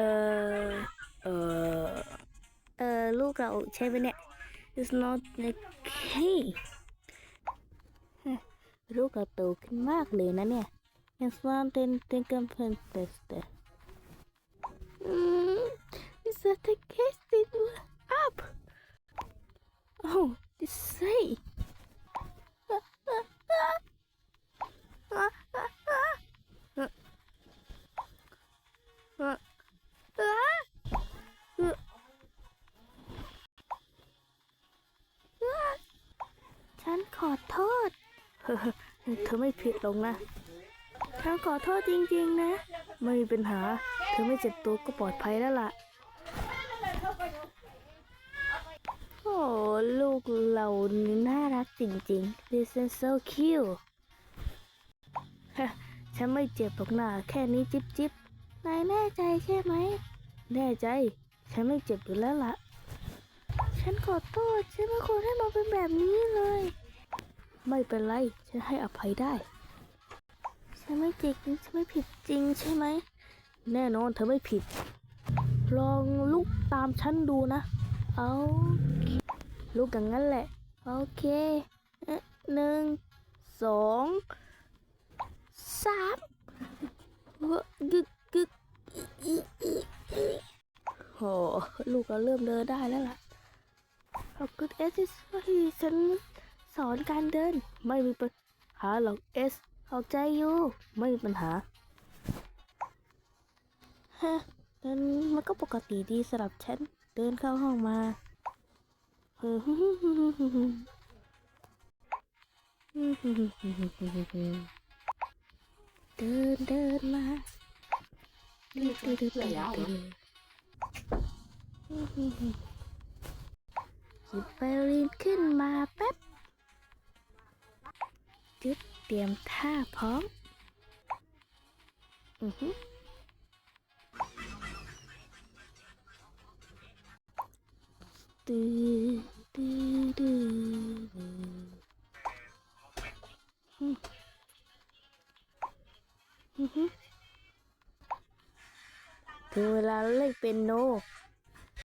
เออเออเออลูกเราใช่ไหมเนี่ย It's not okay ลูกเราโตขึ้นมากเลยนะเนี่ย It's not in the contest อืม Is that the case it up เธอไม่ผิดหรอกนะฉันขอโทษจริงๆนะ ไม่มีปัญหา เธอไม่เจ็บตัวก็ปลอดภัยแล้วล่ะ โอ้ลูกเรานี่น่ารักจริงๆ This is so cute ฉันไม่เจ็บหรอกนะแค่นี้จิบจิบนายแน่ใจใช่ไหม แน่ใจ ฉันไม่เจ็บอยู่แล้วล่ะ ฉันขอโทษฉันไม่ควรให้มาเป็นแบบนี้เลย ไม่เป็นไร ฉันให้อภัยได้ ฉันไม่จริงฉันไม่ผิดจริงใช่ไหม แน่นอนเธอไม่ผิด ลองลุกตามฉันดูนะ เอาลุกอย่างนั้นแหละ โอเคหนึ่งสองสามว้อกึกกึกอีอีอีโหลูกเราเริ่มเดินได้แล้วล่ะขอบคุณเอสที่ฉัน สอนการเดิน ไม่มีปัญหาหรอกเอสข้าใจอยู่ ไม่มีปัญหา ฮะนั้นมันก็ปกติดีสำหรับฉัน เดินเข้าห้องมา เดินเดินมาเดินเดินเดินเดินเดินหยิบไวโอลินขึ้นมาแป๊บ จึ๊บเตรียมท่าพร้อม อือฮึตื้อตื้อตื้ออือฮึถึงเวลาเล่นเป็นโน